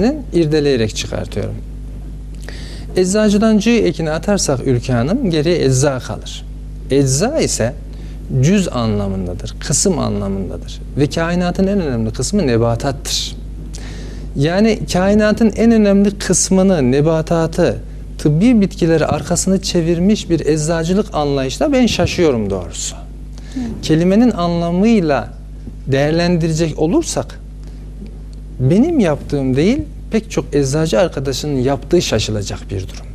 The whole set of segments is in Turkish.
kelimesinin irdeleyerek çıkartıyorum. Eczacıdan cı ekini atarsak Ülke Hanım geriye ecza kalır. Ecza ise cüz anlamındadır, kısım anlamındadır. Ve kainatın en önemli kısmı nebatattır. Yani kainatın en önemli kısmını, nebatatı, tıbbi bitkileri arkasını çevirmiş bir eczacılık anlayışla ben şaşıyorum doğrusu. Kelimenin anlamıyla değerlendirecek olursak benim yaptığım değil pek çok eczacı arkadaşının yaptığı şaşılacak bir durum.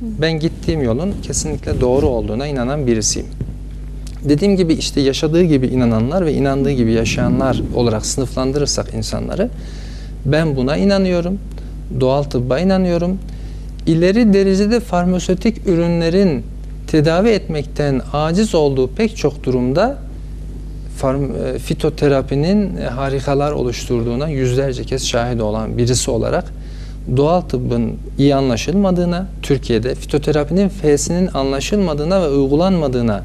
Ben gittiğim yolun kesinlikle doğru olduğuna inanan birisiyim. Dediğim gibi işte yaşadığı gibi inananlar ve inandığı gibi yaşayanlar olarak sınıflandırırsak insanları ben buna inanıyorum. Doğal tıbba inanıyorum. İleri derecede farmasötik ürünlerin tedavi etmekten aciz olduğu pek çok durumda farm, e, fitoterapinin e, harikalar oluşturduğuna yüzlerce kez şahit olan birisi olarak doğal tıbbın iyi anlaşılmadığına, Türkiye'de fitoterapinin F'sinin anlaşılmadığına ve uygulanmadığına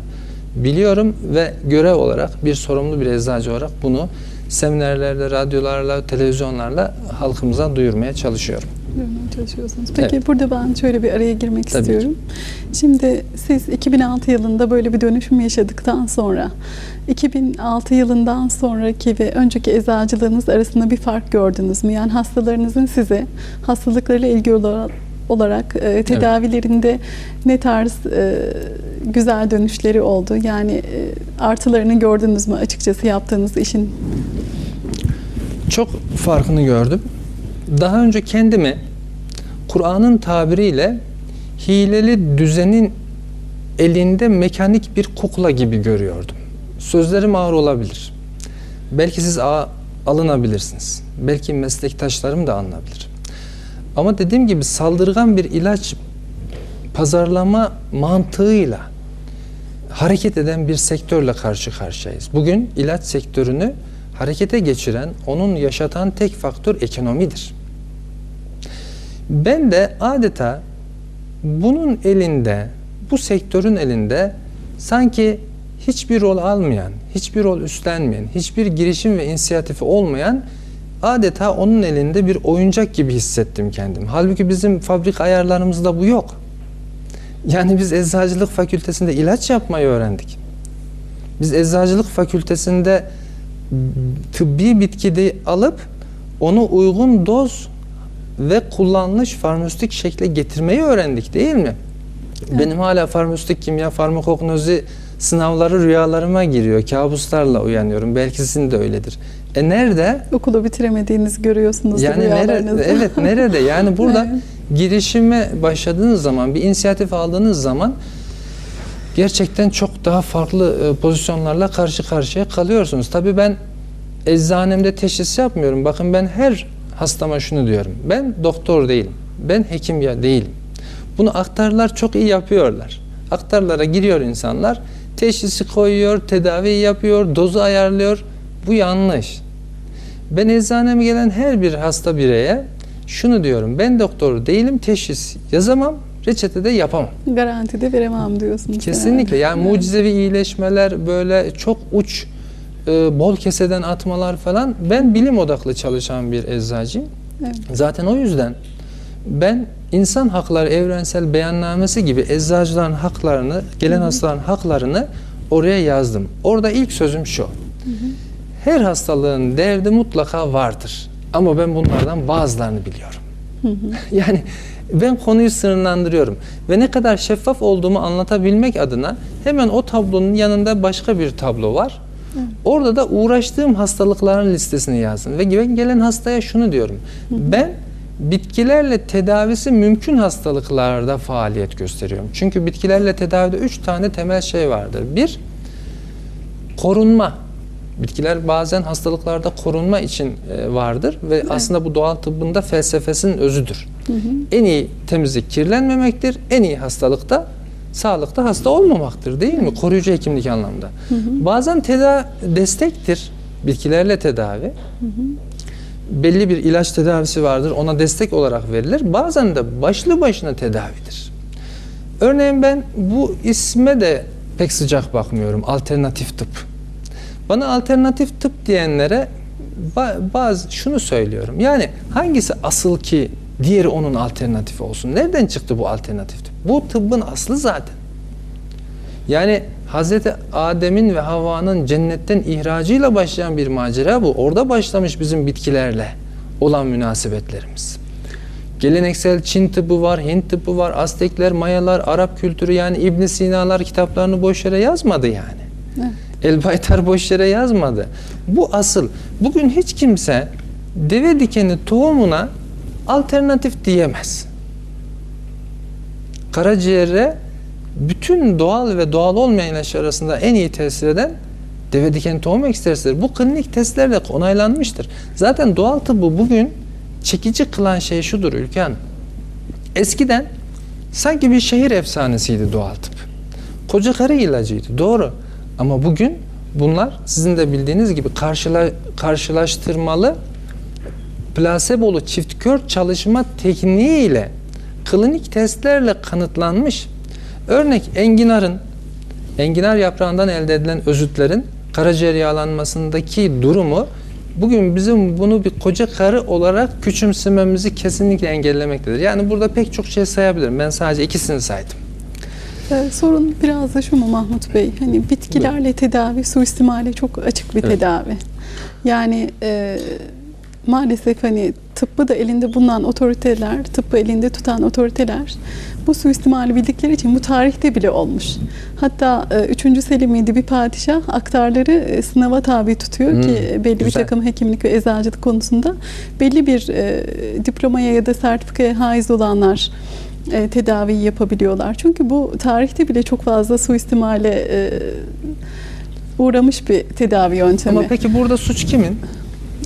biliyorum ve görev olarak bir sorumlu bir eczacı olarak bunu seminerlerle, radyolarla, televizyonlarla halkımıza duyurmaya çalışıyorum. Duyurmaya çalışıyorsunuz. Peki Evet. burada ben şöyle bir araya girmek Tabii ki. istiyorum. Şimdi siz 2006 yılında böyle bir dönüşüm yaşadıktan sonra 2006 yılından sonraki ve önceki eczacılığınız arasında bir fark gördünüz mü? Yani hastalarınızın size hastalıklarıyla ilgili olarak olarak e, tedavilerinde ne tarz e, güzel dönüşleri oldu? Yani e, artılarını gördünüz mü açıkçası yaptığınız işin? Çok farkını gördüm. Daha önce kendimi Kur'an'ın tabiriyle hileli düzenin elinde mekanik bir kukla gibi görüyordum. Sözlerim ağır olabilir. Belki siz alınabilirsiniz. Belki meslektaşlarım da alınabilir. Ama dediğim gibi saldırgan bir ilaç pazarlama mantığıyla hareket eden bir sektörle karşı karşıyayız. Bugün ilaç sektörünü harekete geçiren, onun yaşatan tek faktör ekonomidir. Ben de adeta bunun elinde, bu sektörün elinde sanki hiçbir rol almayan, hiçbir rol üstlenmeyen, hiçbir girişim ve inisiyatifi olmayan adeta onun elinde bir oyuncak gibi hissettim kendim. Halbuki bizim fabrik ayarlarımızda bu yok. Yani biz eczacılık fakültesinde ilaç yapmayı öğrendik. Biz eczacılık fakültesinde tıbbi bitkide alıp onu uygun doz ve kullanılış farmasötik şekle getirmeyi öğrendik değil mi? Evet. Benim hala farmasötik kimya farmakognozi sınavları rüyalarıma giriyor. Kabuslarla uyanıyorum. Belki sizin de öyledir. E nerede? Okulu bitiremediğinizi görüyorsunuz Yani rüyalarınızda. nerede? Evet nerede? Yani burada Evet. girişime başladığınız zaman, bir inisiyatif aldığınız zaman gerçekten çok daha farklı e, pozisyonlarla karşı karşıya kalıyorsunuz. Tabii ben eczanemde teşhis yapmıyorum. Bakın ben her hastama şunu diyorum. Ben doktor değilim. Ben hekim ya değilim. Bunu aktarlar çok iyi yapıyorlar. Aktarlara giriyor insanlar. Teşhisi koyuyor, tedavi yapıyor, dozu ayarlıyor. Bu yanlış. Ben eczaneme gelen her bir hasta bireye şunu diyorum. Ben doktor değilim, teşhis yazamam, reçete de yapamam. Garanti de veremem diyorsunuz. Kesinlikle. Yani Evet. mucizevi iyileşmeler böyle çok uç e, bol keseden atmalar falan. Ben bilim odaklı çalışan bir eczacıyım. Evet. Zaten o yüzden ben insan hakları evrensel beyannamesi gibi eczacıların haklarını, gelen hastaların haklarını oraya yazdım. Orada ilk sözüm şu. Her hastalığın derdi mutlaka vardır. Ama ben bunlardan bazılarını biliyorum. yani ben konuyu sınırlandırıyorum. Ve ne kadar şeffaf olduğumu anlatabilmek adına hemen o tablonun yanında başka bir tablo var. Orada da uğraştığım hastalıkların listesini yazdım. Ve gelen hastaya şunu diyorum. Ben bitkilerle tedavisi mümkün hastalıklarda faaliyet gösteriyorum. Çünkü bitkilerle tedavide üç tane temel şey vardır. Bir, korunma. Bitkiler bazen hastalıklarda korunma için e, vardır ve aslında bu doğal tıbbında felsefesinin özüdür. En iyi temizlik kirlenmemektir. En iyi hastalıkta sağlıkta hasta olmamaktır değil mi? Koruyucu hekimlik anlamda. Bazen tedavi destektir bitkilerle tedavi. Belli bir ilaç tedavisi vardır. Ona destek olarak verilir. Bazen de başlı başına tedavidir. Örneğin ben bu isme de pek sıcak bakmıyorum. Alternatif tıp. Bana alternatif tıp diyenlere ba- bazı şunu söylüyorum. Yani hangisi asıl ki diğeri onun alternatifi olsun? Nereden çıktı bu alternatif? Bu tıbbın aslı zaten. Yani Hazreti Adem'in ve Havva'nın cennetten ihracıyla başlayan bir macera bu. Orada başlamış bizim bitkilerle olan münasebetlerimiz. Geleneksel Çin tıbbı var, Hint tıbbı var, Aztekler, Mayalar, Arap kültürü yani İbn Sina'lar kitaplarını boş yere yazmadı yani. Evet. Elbaytar boş yere yazmadı. Bu asıl. Bugün hiç kimse deve dikeni tohumuna alternatif diyemez. Karaciğere bütün doğal ve doğal olmayan ilaçlar arasında en iyi tesir eden deve dikeni tohum ekstresidir. Bu klinik testlerle onaylanmıştır. Zaten doğal tıbbı bugün çekici kılan şey şudur Ülke. Eskiden sanki bir şehir efsanesiydi doğal tıp. Koca karı ilacıydı doğru. Ama bugün bunlar sizin de bildiğiniz gibi karşıla, karşılaştırmalı plasebolu çift kör çalışma tekniğiyle klinik testlerle kanıtlanmış. Örnek enginarın enginar yaprağından elde edilen özütlerin karaciğer yağlanmasındaki durumu bugün bizim bunu bir koca karı olarak küçümsememizi kesinlikle engellemektedir. Yani burada pek çok şey sayabilirim. Ben sadece ikisini saydım. Ee, sorun biraz da şu mu Mahmut Bey? Hani bitkilerle tedavi suistimale çok açık bir Evet. tedavi. Yani e, maalesef hani tıbbı da elinde bulunan otoriteler, tıbbı elinde tutan otoriteler bu suistimali bildikleri için bu tarihte bile olmuş. Hatta e, 3. Selim miydi bir padişah aktarları e, sınava tabi tutuyor Hmm, ki belli bir güzel. takım hekimlik ve eczacılık konusunda belli bir e, diplomaya ya da sertifikaya haiz olanlar e, tedaviyi yapabiliyorlar. Çünkü bu tarihte bile çok fazla suistimale e, uğramış bir tedavi yöntemi. Ama peki burada suç kimin?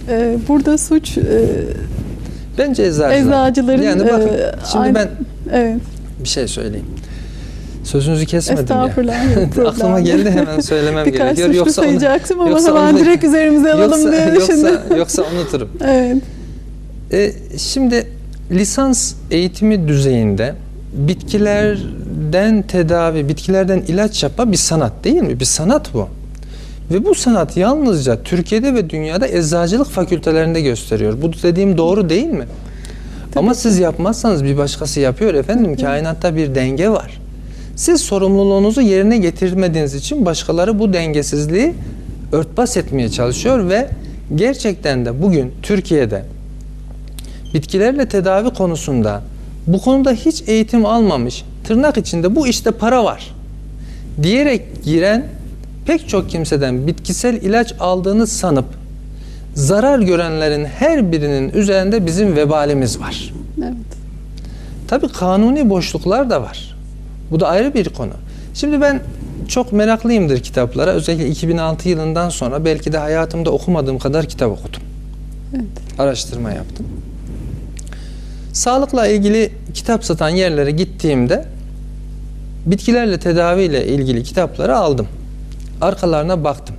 E, burada suç e, Bence eczacılar. eczacıların Yani bakın e, şimdi aynı- ben evet, bir şey söyleyeyim. Sözünüzü kesmedim ya. estağfurullah. problem. Aklıma geldi hemen söylemem Birkaç gerekiyor. Yoksa sayacaktım ama yoksa hemen onu- direkt üzerimize alalım yoksa, diye düşündüm. yoksa, yoksa unuturum. evet. E, şimdi lisans eğitimi düzeyinde bitkilerden tedavi, bitkilerden ilaç yapma bir sanat değil mi? Bir sanat bu. Ve bu sanat yalnızca Türkiye'de ve dünyada eczacılık fakültelerinde gösteriyor. Bu dediğim doğru değil mi? Ama siz yapmazsanız bir başkası yapıyor efendim. Kainatta bir denge var. Siz sorumluluğunuzu yerine getirmediğiniz için başkaları bu dengesizliği örtbas etmeye çalışıyor ve gerçekten de bugün Türkiye'de bitkilerle tedavi konusunda bu konuda hiç eğitim almamış, tırnak içinde bu işte para var diyerek giren pek çok kimseden bitkisel ilaç aldığını sanıp zarar görenlerin her birinin üzerinde bizim vebalimiz var. evet. Tabii kanuni boşluklar da var. Bu da ayrı bir konu. Şimdi ben çok meraklıyımdır kitaplara. Özellikle 2006 yılından sonra belki de hayatımda okumadığım kadar kitap okudum. Evet. Araştırma yaptım. Sağlıkla ilgili kitap satan yerlere gittiğimde bitkilerle tedaviyle ilgili kitapları aldım. Arkalarına baktım.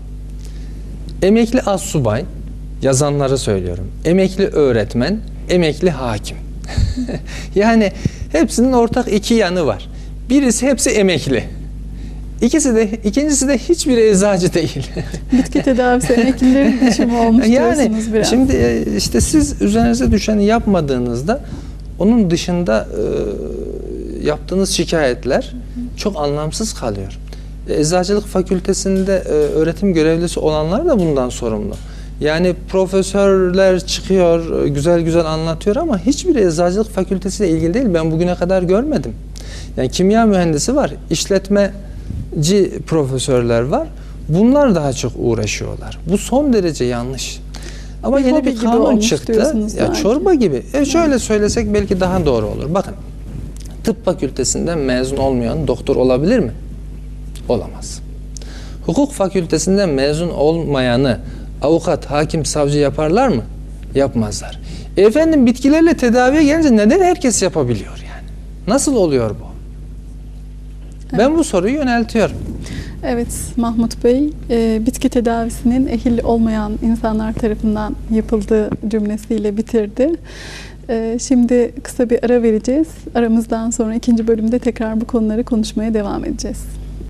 Emekli assubay yazanları söylüyorum. Emekli öğretmen, emekli hakim. yani hepsinin ortak iki yanı var. Birisi hepsi emekli. İkisi de ikincisi de hiçbir eczacı değil. Bitki tedavisi emeklilerin işi mi olmuş yani diyorsunuz biraz. şimdi e, işte siz üzerinize düşeni yapmadığınızda onun dışında e, yaptığınız şikayetler çok anlamsız kalıyor. E, Eczacılık fakültesinde e, öğretim görevlisi olanlar da bundan sorumlu. Yani profesörler çıkıyor, e, güzel güzel anlatıyor ama hiçbir eczacılık fakültesiyle ilgili değil. Ben bugüne kadar görmedim. Yani kimya mühendisi var, işletmeci profesörler var. Bunlar daha çok uğraşıyorlar. Bu son derece yanlış. Ama Bir yeni bir kanun çıktı. Ya belki. çorba gibi. E şöyle söylesek belki daha doğru olur. Bakın. Tıp fakültesinden mezun olmayan doktor olabilir mi? Olamaz. Hukuk fakültesinden mezun olmayanı avukat, hakim, savcı yaparlar mı? Yapmazlar. E efendim bitkilerle tedaviye gelince neden herkes yapabiliyor yani? Nasıl oluyor bu? Ben bu soruyu yöneltiyorum. Evet Mahmut Bey, e, bitki tedavisinin ehil olmayan insanlar tarafından yapıldığı cümlesiyle bitirdi. E, şimdi kısa bir ara vereceğiz. Aramızdan sonra ikinci bölümde tekrar bu konuları konuşmaya devam edeceğiz.